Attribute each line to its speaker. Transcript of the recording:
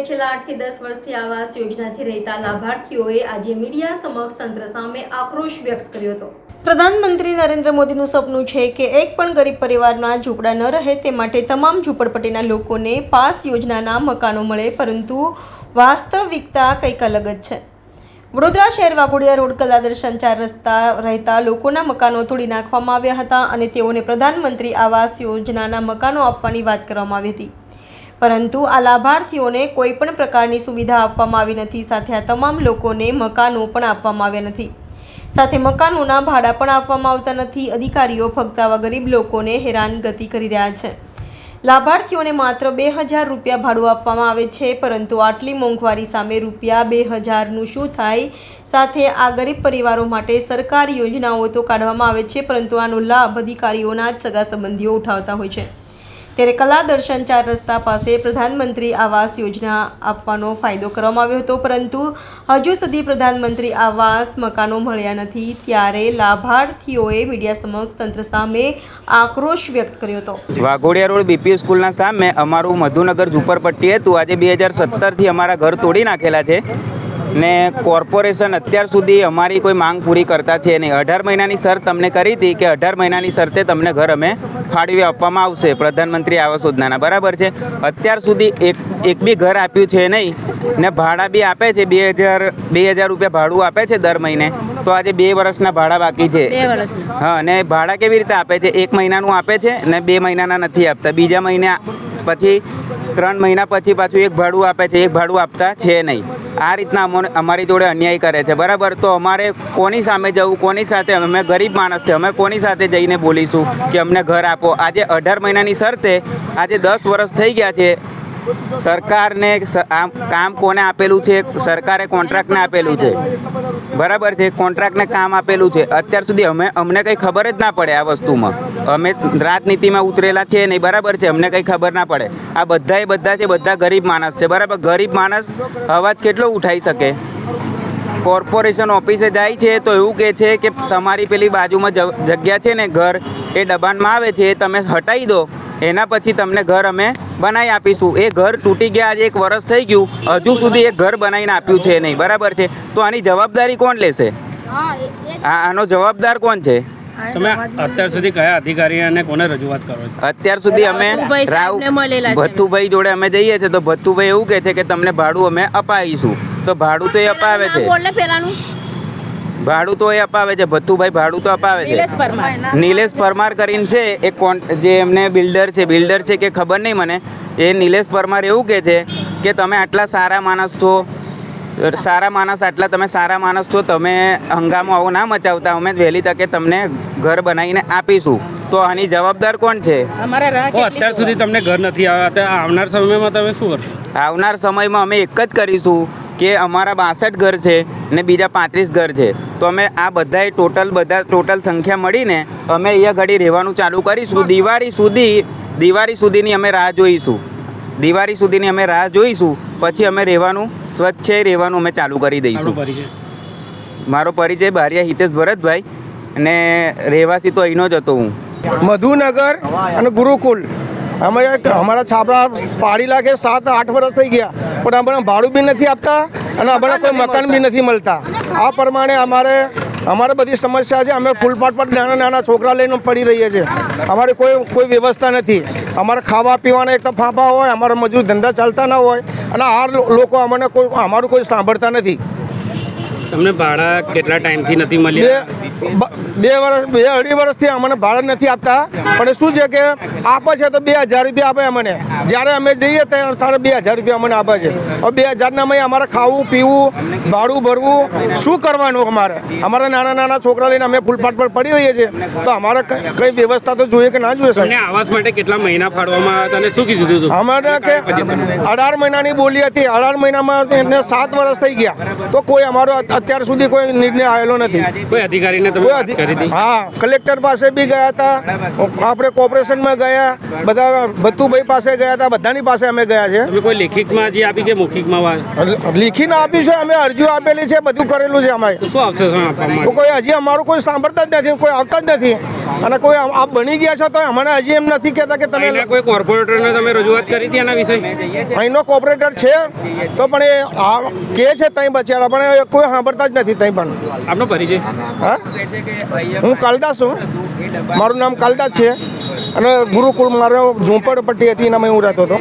Speaker 1: માટે છેલ્લા આઠથી દસ વર્ષથી આવાસ યોજનાથી રહેતા લાભાર્થીઓએ આજે મીડિયા સમક્ષ તંત્ર સામે આક્રોશ વ્યક્ત કર્યો હતો. પ્રધાનમંત્રી નરેન્દ્ર મોદીનું સપનું છે કે એક પણ ગરીબ પરિવારના ઝૂંપડા ન રહે તે માટે તમામ ઝૂંપડપટ્ટીના લોકોને પાસ યોજનાના મકાનો મળે, પરંતુ વાસ્તવિકતા કંઈક અલગ જ છે. વડોદરા શહેર વાઘોડિયા રોડ કલાદર સંચાર રસ્તા રહેતા લોકોના મકાનો તોડી નાખવામાં આવ્યા હતા અને તેઓને પ્રધાનમંત્રી આવાસ યોજનાના મકાનો આપવાની વાત કરવામાં આવી હતી. પરંતુ આ લાભાર્થીઓને કોઈ પણ પ્રકારની સુવિધા આપવામાં આવી નથી. સાથે આ તમામ લોકોને મકાનો પણ આપવામાં આવ્યા નથી. સાથે મકાનોના ભાડા પણ આપવામાં આવતા નથી. અધિકારીઓ ફક્ત આવા ગરીબ લોકોને હેરાનગતિ કરી રહ્યા છે. લાભાર્થીઓને માત્ર બે હજાર રૂપિયા ભાડું આપવામાં આવે છે, પરંતુ આટલી મોંઘવારી સામે રૂપિયા બે હજારનું શું થાય? સાથે આ ગરીબ પરિવારો માટે સરકારી યોજનાઓ તો કાઢવામાં આવે છે, પરંતુ આનો લાભ અધિકારીઓના જ સગા સંબંધીઓ ઉઠાવતા હોય છે. ત્યારે કલા દર્શન ચાર રસ્તા પાસે પ્રધાનમંત્રી આવાસ યોજના આપવાનો ફાયદો કરવામાં આવ્યો હતો, પરંતુ હજુ સુધી પ્રધાનમંત્રી આવાસ મકાનો મળ્યા નથી. ત્યારે લાભાર્થીઓએ મીડિયા સમક્ષ તંત્ર સામે આક્રોશ વ્યક્ત કર્યો હતો.
Speaker 2: વાઘોડિયા રોડ બીપી સ્કૂલના સામે અમારું મધુનગર ઝુંપડપટ્ટી હતું. આજે બે હજાર સત્તરથી અમારા ઘર તોડી નાખેલા છે. ને કોર્પોરેશન અત્યાર સુધી અમારી કોઈ માંગ પૂરી કરતા છે નહીં. અઢાર મહિનાની શરત તમને કરી હતી કે અઢાર મહિનાની શરતે તમને ઘર અમે ફાળવી આપવામાં આવશે. પ્રધાનમંત્રી આવાસ યોજનાના. બરાબર છે? અત્યાર સુધી એક એક બી ઘર આપ્યું છે નહીં ને ભાડા બી આપે છે. બે હજાર બે હજાર રૂપિયા ભાડું આપે છે દર મહિને. તો આજે બે વર્ષના ભાડા બાકી છે. હા અને ભાડા કેવી રીતે આપે છે? એક મહિનાનું આપે છે ને બે મહિનાના નથી આપતા. બીજા મહિને પછી ત્રણ મહિના પછી પાછું એક ભાડું આપે છે, એક ભાડું આપતા છે નહીં. આ રીતના અમારી જોડે અન્યાય કરે છે. બરાબર? તો અમારે કોની સામે જવું, કોની સાથે? અમે ગરીબ માણસ છે. અમે કોની સાથે જઈને બોલીશું કે અમને ઘર આપો? આજે અઢાર મહિનાની શરતે આજે દસ વર્ષ થઈ ગયા છે. સરકારને કામ કોને આપેલું છે? સરકારે કોન્ટ્રાક્ટને આપેલું છે. બરાબર છે? કોન્ટ્રાક્ટને કામ આપેલું છે. અત્યાર સુધી અમે, અમને કંઈ ખબર જ ના પડે આ વસ્તુમાં. અમે રાજનીતિમાં ઉતરેલા છે નહીં, બરાબર છે? અમને કંઈ ખબર ના પડે. આ બધાએ બધા છે, બધા ગરીબ માણસ છે, બરાબર? ગરીબ માણસ અવાજ કેટલો ઉઠાઈ શકે? કોર્પોરેશન ઓફિસે જાય છે તો એવું કહે છે કે તમારી પેલી બાજુમાં જગ્યા છે ને, ઘર, એ દબાણમાં આવે છે તમે હટાવી દો. એના પછી તમને ઘર અમે બનાવી આપીશું. એ ઘર તૂટી ગયા આજે એક વર્ષ થઈ ગયું. હજુ સુધી એ ઘર બનાવીને આપ્યું છે નહીં. બરાબર છે? તો આની જવાબદારી કોણ લેશે? આ આનો જવાબદાર કોણ છે?
Speaker 3: તમે અત્યાર સુધી કયા અધિકારી અને કોને રજૂઆત કરો છો?
Speaker 2: અત્યાર સુધી અમે રાવ ભત્તુભાઈ જોડે અમે જઈએ છીએ તો ભત્તુભાઈ એવું કહે છે કે તમને ભાડું અમે અપાવીશું. તો ભાડું તો એ અપાવે છે. ભાડું તો એ અપાવે છે ભત્તુભાઈ ભાડું તો અપાવે છે.
Speaker 4: નિલેશ પરમાર.
Speaker 2: કરીને છે એ કોન જે એમને બિલ્ડર છે બિલ્ડર છે કે ખબર નહીં મને એ નિલેશ પરમાર એવું કહે છે કે તમે આટલા સારા માણસ છો સારા માણસ આટલા તમે સારા માણસ છો તમે હંગામો આવો ના મચાવતા અમે વહેલી તકે તમને ઘર બનાવીને આપીશું. તો આની જવાબદાર કોણ છે?
Speaker 3: અત્યાર સુધી તમને ઘર નથી આવ્યા આવનાર સમયમાં તમે શું કરશો?
Speaker 2: આવનાર સમયમાં અમે એક જ કરીશું. કે અમારા બાસઠ ઘર છે ને બીજા પાંત્રીસ ઘર છે. તો અમે આ બધાએ ટોટલ બધા ટોટલ સંખ્યા મળીને અમે અહીંયા ઘડી રહેવાનું ચાલુ કરીશું. દિવાળી સુધી દિવાળી સુધીની અમે રાહ જોઈશું. દિવાળી સુધીની અમે રાહ જોઈશું. પછી અમે રહેવાનું સ્વચ્છ રહેવાનું અમે ચાલુ કરી દઈશું. મારો પરિચય બારિયા હિતેશ ભરતભાઈ અને રહેવાસી તો અહીંનો જ હતો હું.
Speaker 5: મધુનગર અને ગુરુકુલ. અમે અમારા છાપરા પાડી લાગે સાત આઠ વર્ષ થઈ ગયા. પણ અમને ભાડું બી નથી આપતા અને અમને કોઈ મકાન બી નથી મળતા. આ પ્રમાણે અમારે અમારે બધી સમસ્યા છે. અમે ફૂલપાટ પર નાના નાના છોકરા લઈને પડી રહીએ છીએ. અમારે કોઈ કોઈ વ્યવસ્થા નથી. અમારે ખાવા પીવાના એક તો ફાંફા હોય અમારા મજૂર ધંધા ચાલતા ના હોય અને આ લોકો અમને કોઈ અમારું કોઈ સાંભળતા નથી.
Speaker 3: તમને ભાડા કેટલા ટાઈમથી નથી મળ્યા?
Speaker 5: બે વર્ષ બે અઢી વર્ષથી અમને ભાડા નથી આપતા. પણ શું છે કે આપે છે તો બે હજાર રૂપિયા આપે અમને. જ્યારે અમે જઈએ ત્યારે બે હજાર રૂપિયા અમને આપે છે. હવે બે હજારના અમે અમારે ખાવું પીવું ભાડું ભરવું શું કરવાનું અમારે? અમારા નાના નાના છોકરા લઈને અમે ફૂલપાટ પર પડી રહીએ છીએ. તો અમારે કઈ વ્યવસ્થા તો જોઈએ કે ના જોઈએ સાહેબ?
Speaker 3: આવાસ માટે કેટલા મહિના ફાળવામાં આવ્યા અને શું કીધું હતું?
Speaker 5: અમારે કે અઢાર મહિનાની બોલી હતી. અઢાર મહિનામાં એમને સાત વર્ષ થઈ ગયા. તો કોઈ અમારો અત્યાર સુધી કોઈ નિર્ણય આવેલો નથી.
Speaker 3: કોઈ અધિકારીને તમે વાત કરી હતી?
Speaker 5: હા કલેક્ટર પાસે બી ગયા હતા. આપણે કોર્પોરેશનમાં ગયા. બધા ભત્તુભાઈ પાસે ગયા હતા. બધાની પાસે અમે ગયા છે.
Speaker 3: તમે કોઈ લેખિતમાં અરજી આપી કે મૌખિકમાં વાત?
Speaker 5: લીખીને આપ્યું છે અમે અરજીઓ આપેલી છે બધું કરેલું છે અમે
Speaker 3: તો શું
Speaker 5: તો કોઈ હજી અમારું કોઈ સાંભળતા જ નથી કોઈ આવતા જ નથી. અને કોઈ આપ બની ગયા છો તો અમને હજી એમ નથી કહેતા કે તમે
Speaker 3: કોઈ કોર્પોરેટરને તમે રજૂઆત કરી હતી એના વિશે?
Speaker 5: અહીંનો કોર્પોરેટર છે તો પણ એ કે છે ત્યાં બચારા પણ કોઈ કોઈ સાંભળતા જ નથી ત્યાં પણ.
Speaker 3: આપનો પરિચય?
Speaker 5: હા? હું કાલદાસ છું. મારું નામ કાલદાસ છે. અને ગુરુકુળ મારો ઝૂંપડપટ્ટી હતી એનામાં હું રહેતો હતો.